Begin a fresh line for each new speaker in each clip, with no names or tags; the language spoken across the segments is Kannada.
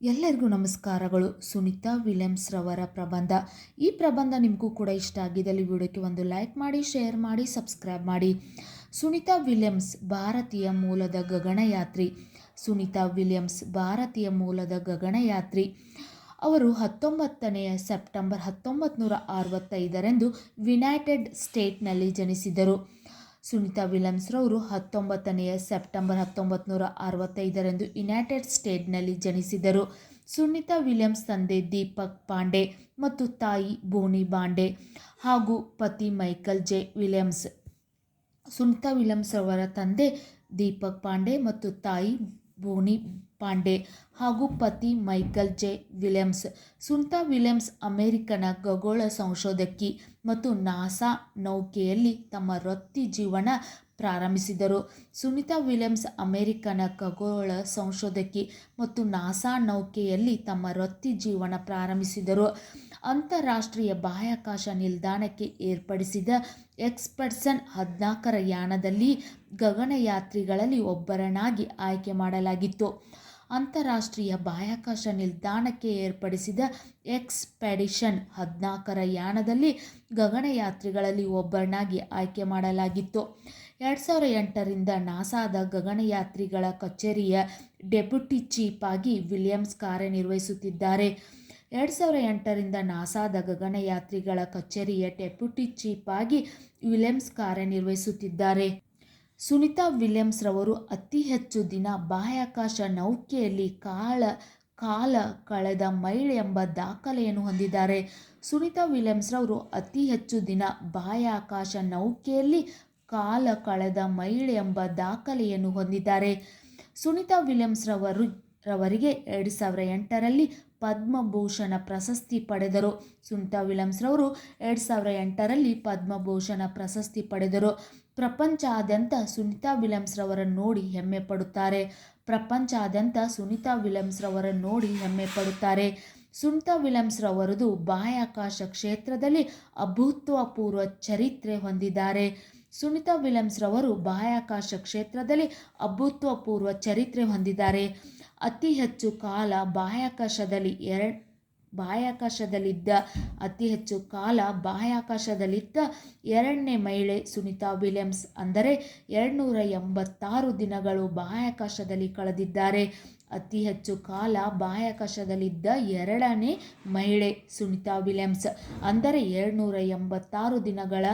ಎಲ್ಲರಿಗೂ ನಮಸ್ಕಾರಗಳು. ಸುನೀತಾ ವಿಲಿಯಮ್ಸ್ ರವರ ಪ್ರಬಂಧ. ಈ ಪ್ರಬಂಧ ನಿಮಗೂ ಕೂಡ ಇಷ್ಟ ಆಗಿದ್ದಲ್ಲಿ ವಿಡಿಯೋಕ್ಕೆ ಒಂದು ಲೈಕ್ ಮಾಡಿ, ಶೇರ್ ಮಾಡಿ, ಸಬ್ಸ್ಕ್ರೈಬ್ ಮಾಡಿ. ಸುನೀತಾ ವಿಲಿಯಮ್ಸ್ ಭಾರತೀಯ ಮೂಲದ ಗಗನಯಾತ್ರಿ. ಸುನೀತಾ ವಿಲಿಯಮ್ಸ್ ಭಾರತೀಯ ಮೂಲದ ಗಗನಯಾತ್ರಿ. ಅವರು ಹತ್ತೊಂಬತ್ತನೆಯ ಸೆಪ್ಟೆಂಬರ್ ಹತ್ತೊಂಬತ್ತು ನೂರ ಅರವತ್ತೈದರಂದು ಯುನೈಟೆಡ್ ಸ್ಟೇಟ್ನಲ್ಲಿ ಜನಿಸಿದರು. ಸುನೀತಾ ವಿಲಿಯಮ್ಸ್ರವರು ಹತ್ತೊಂಬತ್ತನೆಯ ಸೆಪ್ಟೆಂಬರ್ ಹತ್ತೊಂಬತ್ತು ನೂರ ಅರವತ್ತೈದರಂದು ಯುನೈಟೆಡ್ ಸ್ಟೇಟ್ನಲ್ಲಿ ಜನಿಸಿದರು. ಸುನಿತಾ ವಿಲಿಯಮ್ಸ್ ತಂದೆ ದೀಪಕ್ ಪಾಂಡೆ ಮತ್ತು ತಾಯಿ ಬೋನಿ ಬಾಂಡೆ ಹಾಗೂ ಪತಿ Michael J. Williams. Sunita Williams ಅವರ ತಂದೆ ದೀಪಕ್ ಪಾಂಡೆ ಮತ್ತು ತಾಯಿ ಬೋನಿ ಪಾಂಡೆ ಹಾಗೂ ಪತಿ Michael J. Williams. Sunita Williams ಅಮೆರಿಕನ ಖಗೋಳ ಸಂಶೋಧಕಿ ಮತ್ತು ನಾಸಾ ನೌಕೆಯಲ್ಲಿ ತಮ್ಮ ವೃತ್ತಿ ಜೀವನ ಪ್ರಾರಂಭಿಸಿದರು. ಸುನಿತಾ ವಿಲಿಯಮ್ಸ್ ಅಮೆರಿಕನ ಖಗೋಳ ಸಂಶೋಧಕಿ ಮತ್ತು ನಾಸಾ ನೌಕೆಯಲ್ಲಿ ತಮ್ಮ ವೃತ್ತಿ ಜೀವನ ಪ್ರಾರಂಭಿಸಿದರು. ಅಂತಾರಾಷ್ಟ್ರೀಯ ಬಾಹ್ಯಾಕಾಶ ನಿಲ್ದಾಣಕ್ಕೆ ಏರ್ಪಡಿಸಿದ ಎಕ್ಸ್ಪರ್ಸನ್ ಹದಿನಾಲ್ಕರ ಯಾನದಲ್ಲಿ ಗಗನಯಾತ್ರಿಗಳಲ್ಲಿ ಒಬ್ಬರನ್ನಾಗಿ ಆಯ್ಕೆ ಮಾಡಲಾಗಿತ್ತು. ಅಂತಾರಾಷ್ಟ್ರೀಯ ಬಾಹ್ಯಾಕಾಶ ನಿಲ್ದಾಣಕ್ಕೆ ಏರ್ಪಡಿಸಿದ ಎಕ್ಸ್ಪೆಡಿಷನ್ ಹದಿನಾಲ್ಕರ ಯಾನದಲ್ಲಿ ಗಗನಯಾತ್ರಿಗಳಲ್ಲಿ ಒಬ್ಬರನ್ನಾಗಿ ಆಯ್ಕೆ ಮಾಡಲಾಗಿತ್ತು. ಎರಡು ಸಾವಿರ ಎಂಟರಿಂದ ನಾಸಾದ ಗಗನಯಾತ್ರಿಗಳ ಕಚೇರಿಯ ಡೆಪ್ಯುಟಿ ಚೀಫ್ ಆಗಿ ವಿಲಿಯಮ್ಸ್ ಕಾರ್ಯನಿರ್ವಹಿಸುತ್ತಿದ್ದಾರೆ. ಎರಡು ಸಾವಿರ ಎಂಟರಿಂದ ನಾಸಾದ ಗಗನಯಾತ್ರಿಗಳ ಕಚೇರಿಯ ಡೆಪ್ಯುಟಿ ಚೀಫ್ ಆಗಿ ವಿಲಿಯಮ್ಸ್ ಕಾರ್ಯನಿರ್ವಹಿಸುತ್ತಿದ್ದಾರೆ. ಸುನೀತಾ ವಿಲಿಯಮ್ಸ್ ರವರು ಅತಿ ಹೆಚ್ಚು ದಿನ ಬಾಹ್ಯಾಕಾಶ ನೌಕೆಯಲ್ಲಿ ಕಾಳ, ಕಾಲ ಕಳೆದ ಮಹಿಳೆ ಎಂಬ ದಾಖಲೆಯನ್ನು ಹೊಂದಿದ್ದಾರೆ. ಸುನಿತಾ ವಿಲಿಯಮ್ಸ್ ರವರು ಅತಿ ಹೆಚ್ಚು ದಿನ ಬಾಹ್ಯಾಕಾಶ ನೌಕೆಯಲ್ಲಿ ಕಾಲ ಕಳೆದ ಮಹಿಳೆ ಎಂಬ ದಾಖಲೆಯನ್ನು ಹೊಂದಿದ್ದಾರೆ. ಸುನಿತಾ ವಿಲಿಯಮ್ಸ್ ರವರು, ರವರಿಗೆ ಎರಡು ಸಾವಿರ ಎಂಟರಲ್ಲಿ ಪದ್ಮಭೂಷಣ ಪ್ರಶಸ್ತಿ ಪಡೆದರು. ಸುನಿತಾ ವಿಲಿಯಮ್ಸ್ ರವರು ಎರಡು ಸಾವಿರ ಎಂಟರಲ್ಲಿ ಪದ್ಮಭೂಷಣ ಪ್ರಶಸ್ತಿ ಪಡೆದರು. ಪ್ರಪಂಚಾದ್ಯಂತ ಸುನಿತಾ ವಿಲಿಯಮ್ಸ್ ರವರನ್ನು ನೋಡಿ ಹೆಮ್ಮೆ ಪಡುತ್ತಾರೆ. ಪ್ರಪಂಚಾದ್ಯಂತ ಸುನಿತಾ ವಿಲಿಯಮ್ಸ್ ರವರನ್ನು ನೋಡಿ ಹೆಮ್ಮೆ ಪಡುತ್ತಾರೆ. ಸುನೀತಾ ವಿಲಿಯಮ್ಸ್ ರವರದು ಬಾಹ್ಯಾಕಾಶ ಕ್ಷೇತ್ರದಲ್ಲಿ ಅಭೂತಪೂರ್ವ ಚರಿತ್ರೆ ಹೊಂದಿದ್ದಾರೆ. ಸುನಿತಾ ವಿಲಿಯಮ್ಸ್ ರವರು ಬಾಹ್ಯಾಕಾಶ ಕ್ಷೇತ್ರದಲ್ಲಿ ಅಭೂತಪೂರ್ವ ಚರಿತ್ರೆ ಹೊಂದಿದ್ದಾರೆ. ಅತಿ ಹೆಚ್ಚು ಕಾಲ ಬಾಹ್ಯಾಕಾಶದಲ್ಲಿ ಎರಡು ಬಾಹ್ಯಾಕಾಶದಲ್ಲಿದ್ದ, ಅತಿ ಹೆಚ್ಚು ಕಾಲ ಬಾಹ್ಯಾಕಾಶದಲ್ಲಿದ್ದ ಎರಡನೇ ಮಹಿಳೆ ಸುನಿತಾ ವಿಲಿಯಮ್ಸ್ ಅಂದರೆ ಎರಡುನೂರ ಎಂಬತ್ತಾರು ದಿನಗಳು ಬಾಹ್ಯಾಕಾಶದಲ್ಲಿ ಕಳೆದಿದ್ದಾರೆ. ಅತಿ ಹೆಚ್ಚು ಕಾಲ ಬಾಹ್ಯಾಕಾಶದಲ್ಲಿದ್ದ ಎರಡನೇ ಮಹಿಳೆ ಸುನಿತಾ ವಿಲಿಯಮ್ಸ್ ಅಂದರೆ ಎರಡುನೂರ ಎಂಬತ್ತಾರು ದಿನಗಳ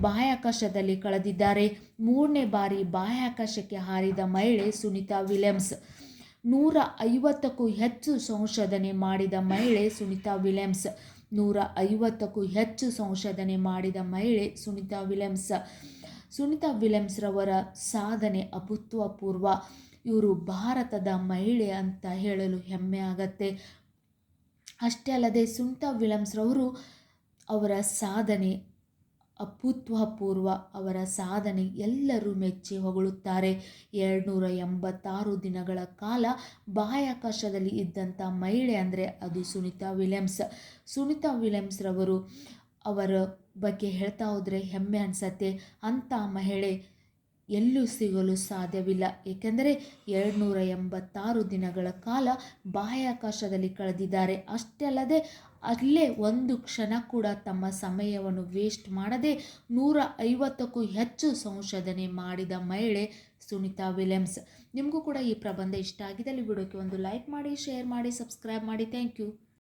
ಬಾಹ್ಯಾಕಾಶದಲ್ಲಿ ಕಳೆದಿದ್ದಾರೆ. ಮೂರನೇ ಬಾರಿ ಬಾಹ್ಯಾಕಾಶಕ್ಕೆ ಹಾರಿದ ಮಹಿಳೆ ಸುನಿತಾ ವಿಲಿಯಮ್ಸ್ ನೂರ ಐವತ್ತಕ್ಕೂ ಹೆಚ್ಚು ಸಂಶೋಧನೆ ಮಾಡಿದ ಮಹಿಳೆ ಸುನಿತಾ ವಿಲಿಯಮ್ಸ್. ನೂರ ಐವತ್ತಕ್ಕೂ ಹೆಚ್ಚು ಸಂಶೋಧನೆ ಮಾಡಿದ ಮಹಿಳೆ ಸುನಿತಾ ವಿಲಿಯಮ್ಸ್. ಸುನಿತಾ ವಿಲಿಯಮ್ಸ್ರವರ ಸಾಧನೆ ಅಭೂತಪೂರ್ವ. ಇವರು ಭಾರತದ ಮಹಿಳೆ ಅಂತ ಹೇಳಲು ಹೆಮ್ಮೆ ಆಗತ್ತೆ. ಅಷ್ಟೇ ಅಲ್ಲದೆ ಸುನಿತಾ ವಿಲಿಯಮ್ಸ್ರವರು ಅವರ ಸಾಧನೆ ಅಭೂತಪೂರ್ವ ಅವರ ಸಾಧನೆ ಎಲ್ಲರೂ ಮೆಚ್ಚಿ ಹೊಗಳುತ್ತಾರೆ. ಎರಡುನೂರ ಎಂಬತ್ತಾರು ದಿನಗಳ ಕಾಲ ಬಾಹ್ಯಾಕಾಶದಲ್ಲಿ ಇದ್ದಂಥ ಮಹಿಳೆ ಅಂದರೆ ಅದು ಸುನೀತಾ ವಿಲಿಯಮ್ಸ್. ಸುನೀತಾ ವಿಲಿಯಮ್ಸ್ರವರು ಅವರ ಬಗ್ಗೆ ಹೇಳ್ತಾ ಹೋದರೆ ಹೆಮ್ಮೆ ಅನಿಸತ್ತೆ. ಅಂಥ ಮಹಿಳೆ ಎಲ್ಲೂ ಸಿಗಲು ಸಾಧ್ಯವಿಲ್ಲ. ಏಕೆಂದರೆ ಎರಡುನೂರ ಎಂಬತ್ತಾರು ದಿನಗಳ ಕಾಲ ಬಾಹ್ಯಾಕಾಶದಲ್ಲಿ ಕಳೆದಿದ್ದಾರೆ. ಅಷ್ಟೇ ಅಲ್ಲದೆ ಅಲ್ಲೇ ಒಂದು ಕ್ಷಣ ಕೂಡ ತಮ್ಮ ಸಮಯವನ್ನು ವೇಸ್ಟ್ ಮಾಡದೆ ನೂರ ಐವತ್ತಕ್ಕೂ ಹೆಚ್ಚು ಸಂಶೋಧನೆ ಮಾಡಿದ ಮಹಿಳೆ ಸುನಿತಾ ವಿಲಿಯಮ್ಸ್. ನಿಮಗೂ ಕೂಡ ಈ ಪ್ರಬಂಧ ಇಷ್ಟ ಆಗಿದ್ದಲ್ಲಿ ವಿಡಿಯೋಕ್ಕೆ ಒಂದು ಲೈಕ್ ಮಾಡಿ, ಶೇರ್ ಮಾಡಿ, ಸಬ್ಸ್ಕ್ರೈಬ್ ಮಾಡಿ. Thank you.